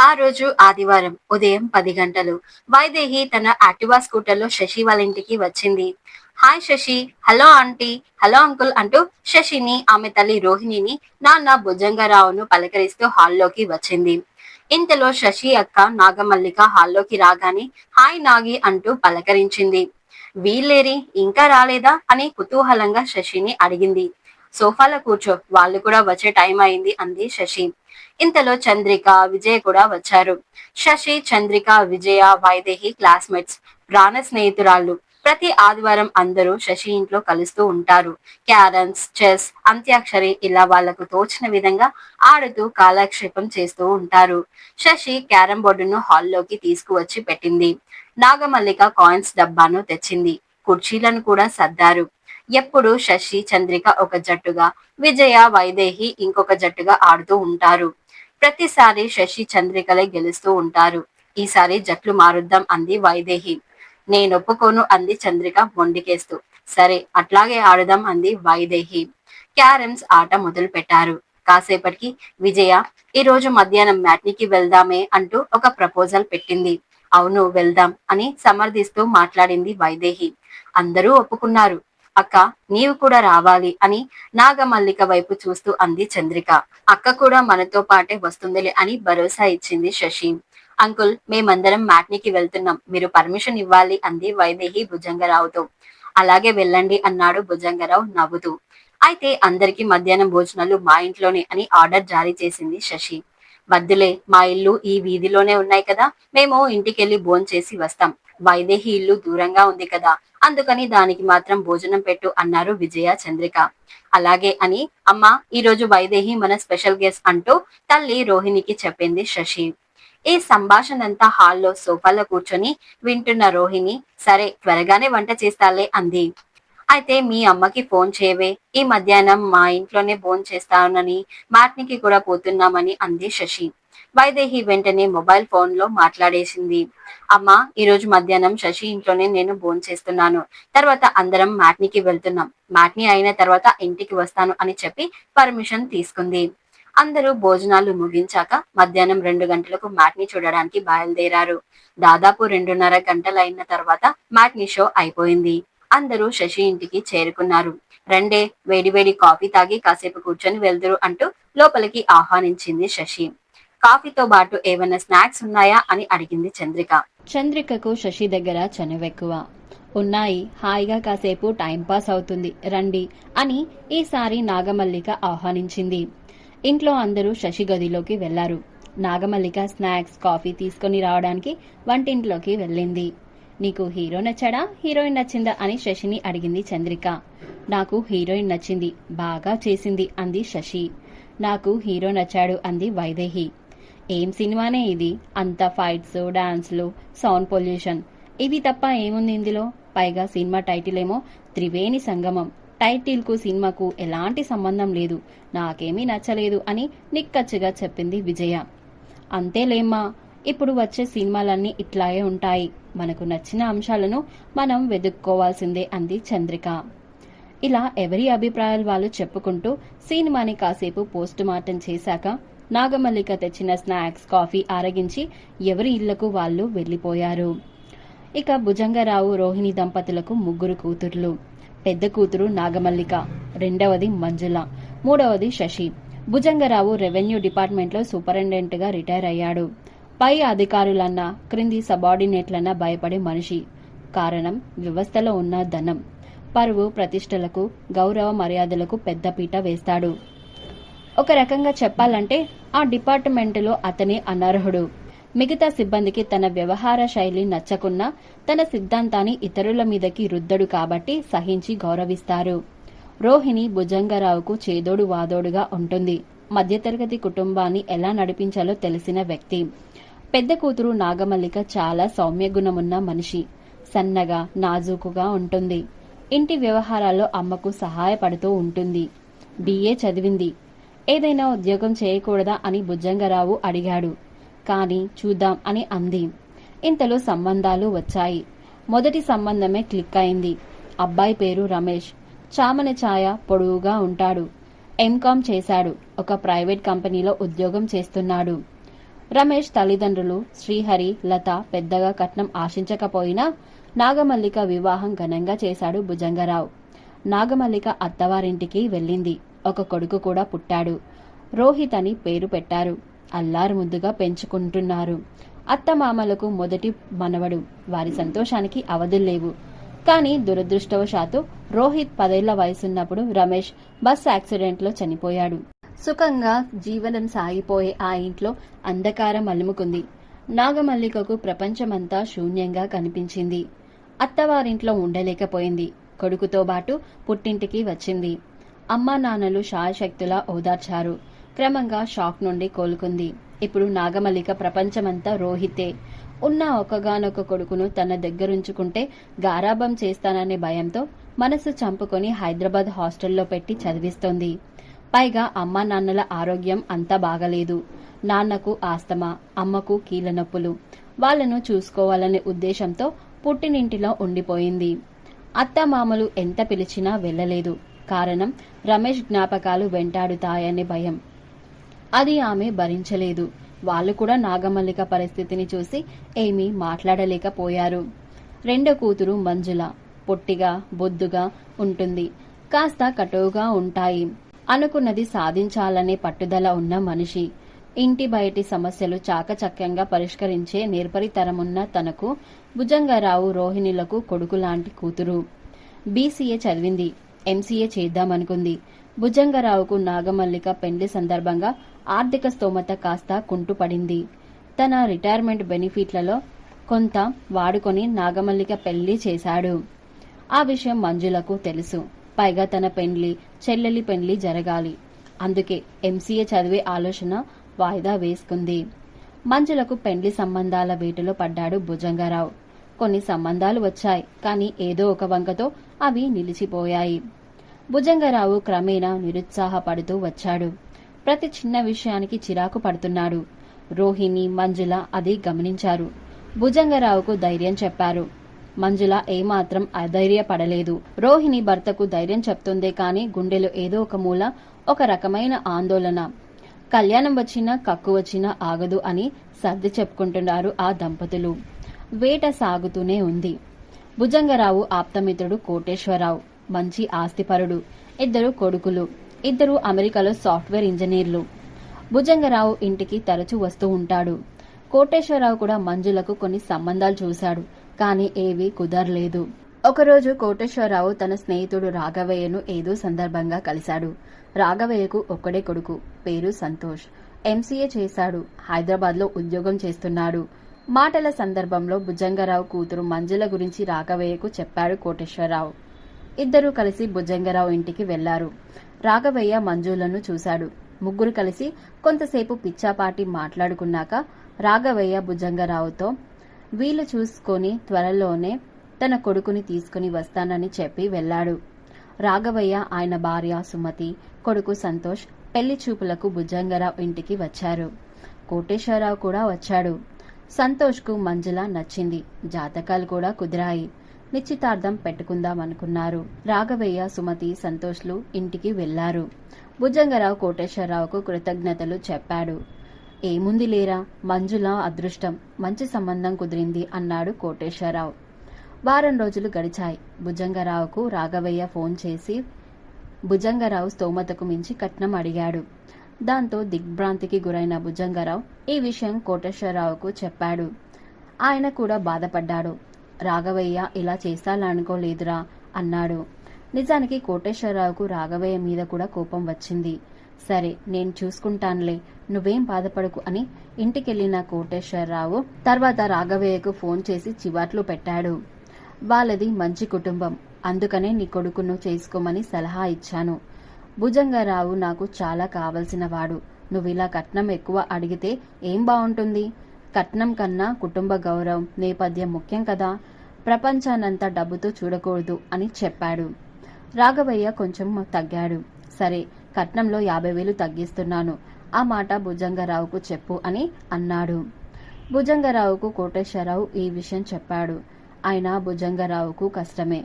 ఆ రోజు ఆదివారం ఉదయం పది గంటలు. వైదేహి తన యాక్టివా స్కూటర్లో శశి వాళ్ళ ఇంటికి వచ్చింది. Hi Shashi hello aunty hello uncle అంటూ శశిని ఆమె తల్లి రోహిణిని నాన్న భుజంగరావును పలకరిస్తూ హాల్లోకి వచ్చింది. ఇంతలో శశి అక్క నాగమల్లిక హాల్లోకి రాగానే హాయ్ నాగి అంటూ పలకరించింది. వీళ్ళేరి ఇంకా రాలేదా? అని కుతూహలంగా శశిని అడిగింది. సోఫాలో కూర్చో. వాళ్ళు కూడా వచ్చే టైం అయింది అంది శశి. ఇంతలో చంద్రిక విజయ్ కూడా వచ్చారు. శశి చంద్రిక విజయ వైదేహి క్లాస్మేట్స్ ప్రాణ స్నేహితురాళ్ళు. ప్రతి ఆదివారం అందరూ శశి ఇంట్లో కలుస్తూ ఉంటారు. క్యారమ్స్ చెస్ అంత్యాక్షరి ఇలా వాళ్ళకు తోచిన విధంగా ఆడుతూ కాలక్షేపం చేస్తూ ఉంటారు. శశి క్యారం బోర్డును హాల్లోకి తీసుకువచ్చి పెట్టింది. నాగమల్లిక కాయిన్స్ డబ్బాను తెచ్చింది. కుర్చీలను కూడా సర్దారు. ఎప్పుడు శశి చంద్రిక ఒక జట్టుగా విజయ వైదేహి ఇంకొక జట్టుగా ఆడుతూ ఉంటారు. ప్రతిసారి శశి చంద్రికలే గెలుస్తూ ఉంటారు. ఈసారి జట్లు మారుద్దాం అంది వైదేహి. నేను ఒప్పుకోను అంది చంద్రిక మొండికేస్తూ. సరే అట్లాగే ఆడుదాం అంది వైదేహి. క్యారమ్స్ ఆట మొదలు పెట్టారు కాసేపటికి విజయ ఈ రోజు మధ్యాహ్నం మ్యాట్నికి వెళ్దామే అంటూ ఒక ప్రపోజల్ పెట్టింది. అవును వెళ్దాం అని సమర్థిస్తూ మాట్లాడింది వైదేహి. అందరూ ఒప్పుకున్నారు. అక్క నీవు కూడా రావాలి అని నాగమల్లిక వైపు చూస్తూ అంది చంద్రిక. అక్క కూడా మనతో పాటే వస్తుందిలే అని భరోసా ఇచ్చింది శశి. అంకుల్ మేమందరం మ్యాట్నీకి వెళ్తున్నాం. మీరు పర్మిషన్ ఇవ్వాలి అంది వైదేహి భుజంగరావుతో. అలాగే వెళ్ళండి అన్నాడు భుజంగరావు నవ్వుతూ. అయితే అందరికీ మధ్యాహ్నం భోజనాలు మా ఇంట్లోనే అని ఆర్డర్ జారీ చేసింది శశి. వద్దులే మా ఇల్లు ఈ వీధిలోనే ఉన్నాయి కదా మేము ఇంటికెళ్ళి భోంచేసి వస్తాం. వైదేహి ఇల్లు దూరంగా ఉంది కదా. అందుకని దానికి మాత్రం భోజనం పెట్టు అన్నారు విజయ చంద్రిక. అలాగే అని అమ్మ ఈ రోజు వైదేహి మన స్పెషల్ గెస్ట్ అంటూ తల్లి రోహిణికి చెప్పింది శశి. ఈ సంభాషణ అంతా హాల్లో సోఫాలో కూర్చొని వింటున్న రోహిణి సరే త్వరగానే వంట చేస్తాలే అంది. అయితే మీ అమ్మకి ఫోన్ చేయవే ఈ మధ్యాహ్నం మా ఇంట్లోనే ఫోన్ చేస్తానని మాట్నికి కూడా పోతున్నామని అంది శశి. వైదేహి వెంటనే మొబైల్ ఫోన్లో మాట్లాడేసింది. అమ్మ ఈరోజు మధ్యాహ్నం శశి ఇంట్లోనే నేను భోన్ చేస్తున్నాను. తర్వాత అందరం మ్యాట్నీకి వెళ్తున్నాం. మ్యాట్నీ అయిన తర్వాత ఇంటికి వస్తాను అని చెప్పి పర్మిషన్ తీసుకుంది. అందరూ భోజనాలు ముగించాక మధ్యాహ్నం రెండు గంటలకు మ్యాట్ని చూడడానికి బయలుదేరారు. దాదాపు రెండున్నర గంటలైన తర్వాత మ్యాట్ని షో అయిపోయింది. అందరూ శశి ఇంటికి చేరుకున్నారు. రెండే వేడివేడి కాఫీ తాగి కాసేపు కూర్చొని వెళ్దురు అంటూ లోపలికి ఆహ్వానించింది శశి. కాఫీతో పాటు ఏమైనా స్నాక్స్ ఉన్నాయా అని అడిగింది చంద్రిక. చంద్రికకు శశి దగ్గర చనువెక్కువ. ఉన్నాయి హాయిగా కాసేపు టైంపాస్ అవుతుంది రండి అని ఈసారి నాగమల్లిక ఆహ్వానించింది. ఇంట్లో అందరూ శశి గదిలోకి వెళ్ళారు. నాగమల్లిక స్నాక్స్ కాఫీ తీసుకొని రావడానికి వంటింట్లోకి వెళ్ళింది. నీకు హీరో నచ్చాడా హీరోయిన్ నచ్చిందా? అని శశిని అడిగింది చంద్రిక. నాకు హీరోయిన్ నచ్చింది బాగా చేసింది అంది శశి. నాకు హీరో నచ్చాడు అంది వైదేహి. ఏం సినిమానే ఇది? అంత ఫైట్స్ డాన్స్లు సౌండ్ పొల్యూషన్. ఇవి తప్ప ఏముంది ఇందులో? పైగా సినిమా టైటిల్ ఏమో త్రివేణి సంగమం. టైటిల్కు సినిమాకు ఎలాంటి సంబంధం లేదు. నాకేమీ నచ్చలేదు అని నిక్కచ్చిగా చెప్పింది విజయ. అంతేలేమ్మా ఇప్పుడు వచ్చే సినిమాలన్నీ ఇట్లాగే ఉంటాయి. మనకు నచ్చిన అంశాలను మనం వెతుక్కోవాల్సిందే అంది చంద్రిక. ఇలా ఎవరి అభిప్రాయాలు వాళ్ళు చెప్పుకుంటూ సినిమాని కాసేపు పోస్ట్ మార్టం చేశాక నాగమల్లిక తెచ్చిన స్నాక్స్ కాఫీ ఆరగించి ఎవరి ఇళ్ళకు వాళ్ళు వెళ్ళిపోయారు ఇక భుజంగరావు రోహిణి దంపతులకు ముగ్గురు కూతుర్లు. పెద్ద కూతురు నాగమల్లిక రెండవది మంజుల మూడవది శశి. భుజంగరావు రెవెన్యూ డిపార్ట్మెంట్లో సూపరింటెండెంట్గా రిటైర్ అయ్యాడు. పై అధికారులన్నా క్రింది సబార్డినేట్లన్నా భయపడే మనిషి. కారణం వ్యవస్థలో ఉన్న ధనం. పరువు ప్రతిష్టలకు గౌరవ మర్యాదలకు పెద్దపీట వేస్తాడు. ఒక రకంగా చెప్పాలంటే ఆ డిపార్ట్మెంటులో అతనే అనర్హుడు. మిగతా సిబ్బందికి తన వ్యవహార శైలి నచ్చకున్నా తన సిద్ధాంతాన్ని ఇతరుల మీదకి రుద్దడు కాబట్టి సహించి గౌరవిస్తారు. రోహిణి భుజంగరావుకు చేదోడు వాదోడుగా ఉంటుంది. మధ్యతరగతి కుటుంబాన్ని ఎలా నడిపించాలో తెలిసిన వ్యక్తి. పెద్ద కూతురు నాగమల్లిక చాలా సౌమ్యగుణమున్న మనిషి. సన్నగా నాజూకుగా ఉంటుంది. ఇంటి వ్యవహారాల్లో అమ్మకు సహాయపడుతూ ఉంటుంది. బిఏ చదివింది. ఏదైనా ఉద్యోగం చేయకూడదా అని భుజంగరావు అడిగాడు. కానీ చూద్దాం అని అంది. ఇంతలో సంబంధాలు వచ్చాయి. మొదటి సంబంధమే క్లిక్ అయింది. అబ్బాయి పేరు రమేష్. చామన ఛాయ పొడువుగా ఉంటాడు. ఎంకామ్ చేశాడు. ఒక ప్రైవేట్ కంపెనీలో ఉద్యోగం చేస్తున్నాడు. రమేష్ తల్లిదండ్రులు శ్రీహరి లత పెద్దగా కట్నం ఆశించకపోయినా నాగమల్లిక వివాహం ఘనంగా చేశాడు భుజంగరావు. నాగమల్లిక అత్తవారింటికి వెళ్ళింది. ఒక కొడుకు కూడా పుట్టాడు. రోహిత్ అని పేరు పెట్టారు. అల్లారు ముద్దుగా పెంచుకుంటున్నారు. అత్తమామలకు మొదటి మనవడు. వారి సంతోషానికి అవధుల్లేవు కానీ దురదృష్టవశాత్తు రోహిత్ పదేళ్ళ వయసున్నప్పుడు రమేష్ బస్ యాక్సిడెంట్లో చనిపోయాడు. సుఖంగా జీవనం సాగిపోయే ఆ ఇంట్లో అంధకారం అలుముకుంది. నాగమల్లికకు ప్రపంచమంతా శూన్యంగా కనిపించింది. అత్తవారింట్లో ఉండలేకపోయింది. కొడుకుతో పాటు పుట్టింటికి వచ్చింది. అమ్మా నాన్నలు శాయశక్తులా ఓదార్చారు. క్రమంగా షాక్ నుండి కోలుకుంది. ఇప్పుడు నాగమల్లిక ప్రపంచమంతా రోహితే. ఉన్న ఒకగానొక కొడుకును తన దగ్గరుంచుకుంటే గారాబం చేస్తాననే భయంతో మనసు చంపుకొని హైదరాబాద్ హాస్టల్లో పెట్టి చదివిస్తోంది. పైగా అమ్మా నాన్నల ఆరోగ్యం అంతా బాగలేదు. నాన్నకు ఆస్తమా అమ్మకు కీళ్ళ నొప్పులు వాళ్ళను చూసుకోవాలనే ఉద్దేశంతో పుట్టినింటిలో ఉండిపోయింది. అత్తమామలు ఎంత పిలిచినా వెళ్ళలేదు. కారణం రమేష్ జ్ఞాపకాలు వెంటాడుతాయనే భయం. అది ఆమె భరించలేదు. వాళ్ళు కూడా నాగమల్లిక పరిస్థితిని చూసి ఏమీ మాట్లాడలేకపోయారు. రెండో కూతురు మంజుల పొట్టిగా బొద్దుగా ఉంటుంది. కాస్త కటువుగా ఉంటాయి. అనుకున్నది సాధించాలనే పట్టుదల ఉన్న మనిషి. ఇంటి బయటి సమస్యలు చాకచక్యంగా పరిష్కరించే నిర్భరితరమున్న తనకు భుజంగరావు రోహిణులకు కొడుకు లాంటి కూతురు. బీసీఏ చదివింది. ఎంసీఏ చేద్దామనుకుంది. భుజంగరావుకు నాగమల్లిక పెండ్లి సందర్భంగా ఆర్థిక స్తోమత కాస్త కుంటుపడింది. తన రిటైర్మెంట్ బెనిఫిట్లలో కొంత వాడుకొని నాగమల్లిక పెళ్ళి చేశాడు. ఆ విషయం మంజులకు తెలుసు. పైగా తన పెండ్లి చెల్లెలి పెండ్లి జరగాలి. అందుకే ఎంసీఏ చదివే ఆలోచన వాయిదా వేసుకుంది. మంజులకు పెండ్లి సంబంధాల వేటలో పడ్డాడు భుజంగరావు. కొన్ని సంబంధాలు వచ్చాయి కానీ ఏదో ఒక వంకతో అవి నిలిచిపోయాయి. భుజంగరావు క్రమేణా నిరుత్సాహపడుతూ వచ్చాడు. ప్రతి చిన్న విషయానికి చిరాకు పడుతున్నాడు. రోహిణి మంజుల అది గమనించారు. భుజంగరావుకు ధైర్యం చెప్పారు. మంజుల ఏమాత్రం అధైర్యపడలేదు. రోహిణి భర్తకు ధైర్యం చెప్తుందే కాని గుండెలో ఏదో ఒక మూల ఒక రకమైన ఆందోళన. కళ్యాణం వచ్చినా కక్కు వచ్చినా ఆగదు అని సర్ది చెప్పుకుంటున్నారు ఆ దంపతులు. వేట సాగుతూనే ఉంది. భుజంగరావు ఆప్తమిత్రుడు కోటేశ్వరరావు. మంచి ఆస్తిపరుడు. ఇద్దరు కొడుకులు. ఇద్దరు అమెరికాలో సాఫ్ట్వేర్ ఇంజనీర్లు. భుజంగరావు ఇంటికి తరచూ వస్తూ ఉంటాడు. కోటేశ్వరరావు కూడా మంజులకు కొన్ని సంబంధాలు చూశాడు. కానీ ఏవీ కుదరలేదు. ఒకరోజు కోటేశ్వరరావు తన స్నేహితుడు రాఘవయ్యను ఏదో సందర్భంగా కలిశాడు. రాఘవయ్యకు ఒక్కడే కొడుకు. పేరు సంతోష్. ఎంసీఏ చేశాడు. హైదరాబాద్లో ఉద్యోగం చేస్తున్నాడు. మాటల సందర్భంలో భుజంగరావు కూతురు మంజుల గురించి రాఘవయ్యకు చెప్పాడు కోటేశ్వరరావు. ఇద్దరూ కలిసి భుజంగరావు ఇంటికి వెళ్ళారు. రాఘవయ్య మంజులను చూశాడు. ముగ్గురు కలిసి కొంతసేపు పిచ్చాపాటి మాట్లాడుకున్నాక రాఘవయ్య భుజంగరావుతో వీలు చూసుకొని త్వరలోనే తన కొడుకుని తీసుకుని వస్తానని చెప్పి వెళ్ళాడు. రాఘవయ్య ఆయన భార్య సుమతి కొడుకు సంతోష్ పెళ్ళి చూపులకు భుజంగరావు ఇంటికి వచ్చారు. కోటేశ్వరరావు కూడా వచ్చాడు. సంతోష్కు మంజుల నచ్చింది. జాతకాలు కూడా కుదిరాయి. నిశ్చితార్థం పెట్టుకుందామనుకున్నారు. రాఘవయ్య సుమతి సంతోష్లు ఇంటికి వెళ్ళారు భుజంగరావు కోటేశ్వరరావుకు కృతజ్ఞతలు చెప్పాడు. ఏముంది లేరా? మంజుల అదృష్టం. మంచి సంబంధం కుదిరింది అన్నాడు కోటేశ్వరరావు. వారం రోజులు గడిచాయి. భుజంగరావుకు రాఘవయ్య ఫోన్ చేసి భుజంగరావు స్తోమతకు మించి కట్నం అడిగాడు. దాంతో దిగ్భ్రాంతికి గురైన భుజంగరావు ఈ విషయం కోటేశ్వరరావుకు చెప్పాడు. ఆయన కూడా బాధపడ్డాడు. రాఘవయ్య ఇలా చేస్తాలనుకోలేదురా అన్నాడు. నిజానికి కోటేశ్వరరావుకు రాఘవయ్య మీద కూడా కోపం వచ్చింది. సరే నేను చూసుకుంటానులే నువ్వేం బాధపడకు అని ఇంటికెళ్ళిన కోటేశ్వరరావు తర్వాత రాఘవయ్యకు ఫోన్ చేసి చివాట్లు పెట్టాడు. వాళ్ళది మంచి కుటుంబం అందుకనే నీ కొడుకును చేసుకోమని సలహా ఇచ్చాను. భుజంగరావు నాకు చాలా కావలసిన వాడు నువ్విలా కట్నం ఎక్కువ అడిగితే ఏం బాగుంటుంది కట్నం కన్నా కుటుంబ గౌరవం నేపథ్యం ముఖ్యం కదా. ప్రపంచానంతా డబ్బుతో చూడకూడదు అని చెప్పాడు. రాఘవయ్య కొంచెం తగ్గాడు. సరే కట్నంలో యాభై వేలు తగ్గిస్తున్నాను. ఆ మాట భుజంగరావుకు చెప్పు అని అన్నాడు. భుజంగరావుకు కోటేశ్వరరావు ఈ విషయం చెప్పాడు. ఆయన భుజంగరావుకు కష్టమే.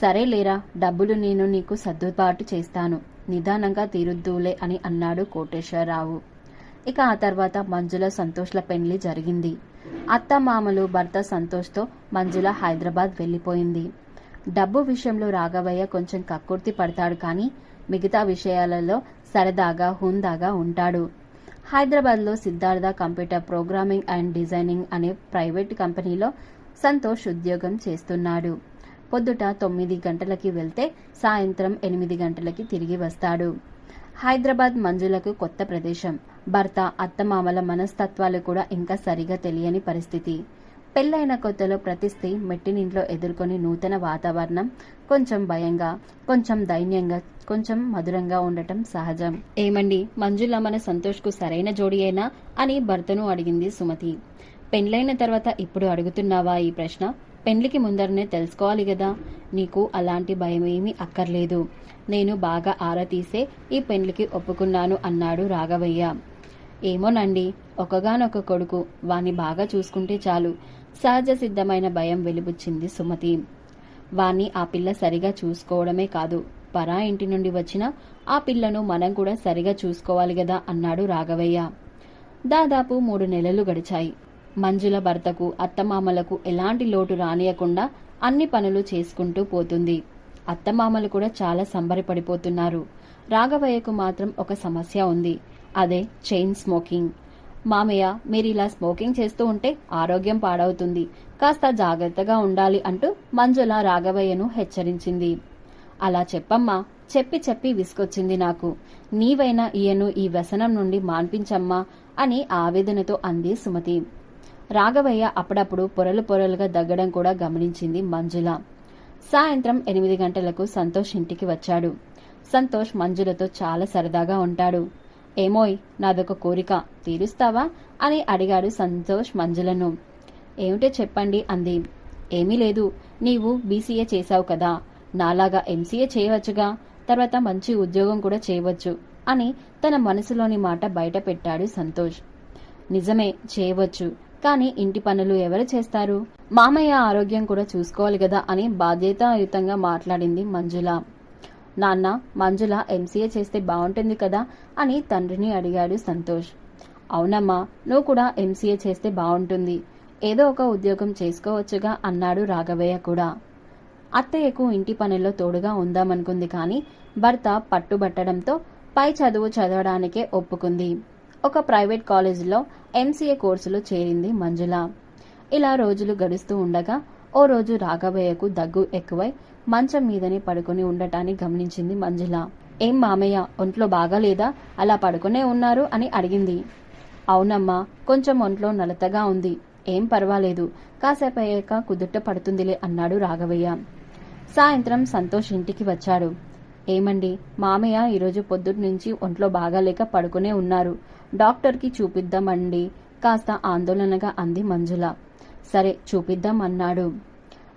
సరే లేరా డబ్బులు నేను నీకు సర్దుబాటు చేస్తాను. నిదానంగా తీరుద్దులే అని అన్నాడు కోటేశ్వరరావు. ఇక ఆ తర్వాత మంజుల సంతోష్ల పెళ్ళి జరిగింది. అత్త మామలు భర్త సంతోష్తో మంజుల హైదరాబాద్ వెళ్ళిపోయింది. డబ్బు విషయంలో రాఘవయ్య కొంచెం కక్కుర్తి పడతాడు కానీ మిగతా విషయాలలో సరదాగా హుందాగా ఉంటాడు. హైదరాబాద్లో Siddhartha computer programming and designing అనే ప్రైవేట్ కంపెనీలో సంతోష్ ఉద్యోగం చేస్తున్నాడు. పొద్దుట తొమ్మిది గంటలకి వెళ్తే సాయంత్రం ఎనిమిది గంటలకి తిరిగి వస్తాడు. హైదరాబాద్ మంజులకు కొత్త ప్రదేశం. భర్త అత్తమామల మనస్తత్వాలు కూడా ఇంకా సరిగా తెలియని పరిస్థితి. పెళ్ళైన కొత్తలో ప్రతి స్త్రీ మెట్టినింట్లో ఎదుర్కొని నూతన వాతావరణం కొంచెం భయంగా కొంచెం దైన్యంగా కొంచెం మధురంగా ఉండటం సహజం. ఏమండి మంజుల మన సంతోష్కు సరైన జోడియేనా అని భర్తను అడిగింది సుమతి. పెండ్లైన తర్వాత ఇప్పుడు అడుగుతున్నావా ఈ ప్రశ్న? పెండ్లికి ముందరనే తెలుసుకోవాలి కదా నీకు అలాంటి భయం ఏమీ అక్కర్లేదు. నేను బాగా ఆరా తీసే ఈ పెండ్లికి ఒప్పుకున్నాను అన్నాడు రాఘవయ్య. ఏమోనండి ఒకగానొక కొడుకు వాణ్ణి బాగా చూసుకుంటే చాలు. సహజ సిద్ధమైన భయం వెలిబుచ్చింది సుమతి. వాణ్ణి ఆ పిల్ల సరిగా చూసుకోవడమే కాదు. పరా ఇంటి నుండి వచ్చిన ఆ పిల్లను మనం కూడా సరిగా చూసుకోవాలి కదా అన్నాడు రాఘవయ్య. దాదాపు మూడు నెలలు గడిచాయి. మంజుల భర్తకు అత్తమామలకు ఎలాంటి లోటు రానియకుండా అన్ని పనులు చేసుకుంటూ పోతుంది. అత్తమామలు కూడా చాలా సంబరపడిపోతున్నారు. రాఘవయ్యకు మాత్రం ఒక సమస్య ఉంది. అదే చైన్ స్మోకింగ్. మామయ్య మీరు ఇలా స్మోకింగ్ చేస్తూ ఉంటే ఆరోగ్యం పాడవుతుంది. కాస్త జాగ్రత్తగా ఉండాలి అంటూ మంజుల రాఘవయ్యను హెచ్చరించింది. అలా చెప్పమ్మా చెప్పి చెప్పి విసుకొచ్చింది నాకు. నీవైనా ఈయను ఈ వ్యసనం నుండి మాన్పించమ్మా అని ఆవేదనతో అంది సుమతి. రాఘవయ్య అప్పుడప్పుడు పొరలు పొరలుగా దగ్గడం కూడా గమనించింది మంజుల. సాయంత్రం ఎనిమిది గంటలకు సంతోష్ ఇంటికి వచ్చాడు. సంతోష్ మంజులతో చాలా సరదాగా ఉంటాడు. ఏమోయ్ నాదొక కోరిక తీరుస్తావా? అని అడిగాడు సంతోష్ మంజులను. ఏమిటో చెప్పండి అంది. ఏమీ లేదు నీవు బీసీఏ చేశావు కదా. నాలాగా ఎంసీఏ చేయవచ్చుగా. తర్వాత మంచి ఉద్యోగం కూడా చేయవచ్చు అని తన మనసులోని మాట బయట పెట్టాడు సంతోష్. నిజమే చేయవచ్చు. కానీ ఇంటి పనులు ఎవరు చేస్తారు? మామయ్య ఆరోగ్యం కూడా చూసుకోవాలి కదా అని బాధ్యతాయుతంగా మాట్లాడింది మంజుల. నాన్న మంజుల ఎంసీఏ చేస్తే బాగుంటుంది కదా అని తండ్రిని అడిగాడు సంతోష్. అవునమ్మా నువ్వు కూడా ఎంసీఏ చేస్తే బాగుంటుంది. ఏదో ఒక ఉద్యోగం చేసుకోవచ్చుగా అన్నాడు రాఘవయ్య కూడా. అత్తయ్యకు ఇంటి పనుల్లో తోడుగా ఉందామనుకుంది కానీ భర్త పట్టుబట్టడంతో పై చదువు చదవడానికే ఒప్పుకుంది. ఒక ప్రైవేట్ కాలేజీలో ఎంసీఏ కోర్సులో చేరింది మంజుల. ఇలా రోజులు గడుస్తూ ఉండగా ఓ రోజు రాఘవయ్యకు దగ్గు ఎక్కువై మంచం మీదనే పడుకుని ఉండటాన్ని గమనించింది మంజుల. ఏం మామయ్య ఒంట్లో బాగాలేదా? అలా పడుకునే ఉన్నారు అని అడిగింది. అవునమ్మా కొంచెం ఒంట్లో నలతగా ఉంది. ఏం పర్వాలేదు. కాసేపు అయ్యాక కుదుట పడుతుందిలే అన్నాడు రాఘవయ్య. సాయంత్రం సంతోష్ ఇంటికి వచ్చాడు. ఏమండి మామయ్య ఈరోజు పొద్దుటి నుంచి ఒంట్లో బాగాలేక పడుకునే ఉన్నారు. డాక్టర్కి చూపిద్దామండి. కాస్త ఆందోళనగా అంది మంజుల. సరే చూపిద్దాం అన్నాడు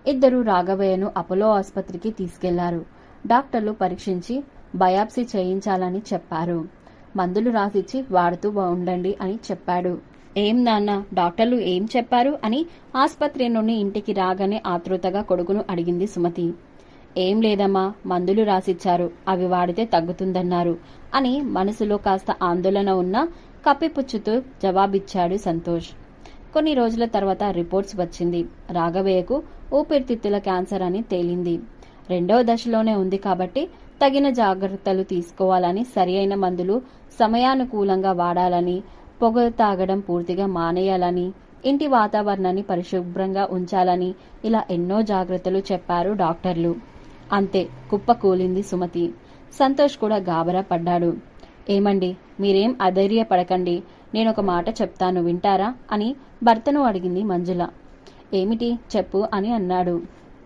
ఇద్దరు రాఘవయ్యను అపోలో ఆసుపత్రికి తీసుకెళ్ళారు. డాక్టర్లు పరీక్షించి బయాప్సీ చేయించాలని చెప్పారు. మందులు రాసిచ్చి వాడుతూ ఉండండి అని చెప్పాడు. ఏం నాన్న డాక్టర్లు ఏం చెప్పారు అని ఆసుపత్రి నుండి ఇంటికి రాగానే ఆతృతగా కొడుకును అడిగింది సుమతి. ఏం లేదమ్మా మందులు రాసిచ్చారు అవి వాడితే తగ్గుతుందన్నారు అని మనసులో కాస్త ఆందోళన ఉన్నా కప్పిపుచ్చుతూ జవాబిచ్చాడు సంతోష్. కొన్ని రోజుల తర్వాత రిపోర్ట్స్ వచ్చింది. రాఘవయ్యకు ఊపిరితిత్తుల క్యాన్సర్ అని తేలింది. రెండవ దశలోనే ఉంది కాబట్టి తగిన జాగ్రత్తలు తీసుకోవాలని సరియైన మందులు సమయానుకూలంగా వాడాలని పొగ తాగడం పూర్తిగా మానేయాలని ఇంటి వాతావరణాన్ని పరిశుభ్రంగా ఉంచాలని ఇలా ఎన్నో జాగ్రత్తలు చెప్పారు డాక్టర్లు. అంతే కుప్ప కూలింది సుమతి. సంతోష్ కూడా గాబరా పడ్డాడు. ఏమండి మీరేం అధైర్యపడకండి నేనొక మాట చెప్తాను వింటారా అని భర్తను అడిగింది మంజుల. ఏమిటి చెప్పు అని అన్నాడు.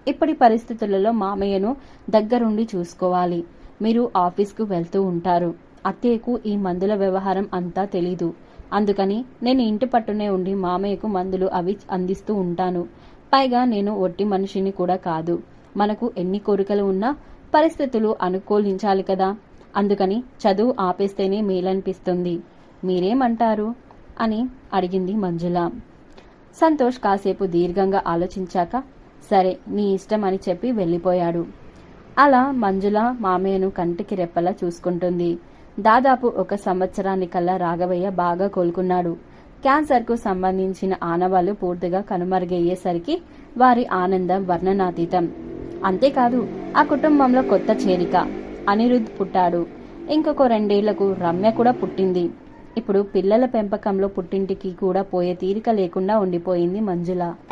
ఇప్పటి పరిస్థితులలో మామయ్యను దగ్గరుండి చూసుకోవాలి. మీరు ఆఫీస్కు వెళ్తూ ఉంటారు. అత్తయ్యకు ఈ మందుల వ్యవహారం అంతా తెలీదు. అందుకని నేను ఇంటి పట్టునే ఉండి మామయ్యకు మందులు అవి అందిస్తూ ఉంటాను. పైగా నేను ఒట్టి మనిషిని కూడా కాదు. మనకు ఎన్ని కోరికలు ఉన్నా పరిస్థితులు అనుకూలించాలి కదా. అందుకని చదువు ఆపేస్తేనే మేలనిపిస్తుంది. మీరేమంటారు? అని అడిగింది మంజుల. సంతోష్ కాసేపు దీర్ఘంగా ఆలోచించాక సరే నీ ఇష్టం అని చెప్పి వెళ్ళిపోయాడు. అలా మంజుల మామయ్యను కంటికి రెప్పలా చూసుకుంటుంది. దాదాపు ఒక సంవత్సరానికల్లా రాఘవయ్య బాగా కోలుకున్నాడు. క్యాన్సర్కు సంబంధించిన ఆనవాళ్ళు పూర్తిగా కనుమరుగయ్యేసరికి వారి ఆనందం వర్ణనాతీతం. అంతేకాదు ఆ కుటుంబంలో కొత్త చేరిక. అనిరుద్ధ్ పుట్టాడు. ఇంకొక రెండేళ్ళకు రమ్య కూడా పుట్టింది. ఇప్పుడు పిల్లల పెంపకంలో పుట్టింటికి కూడా పోయే తీరిక లేకుండా ఉండిపోయింది మంజుల.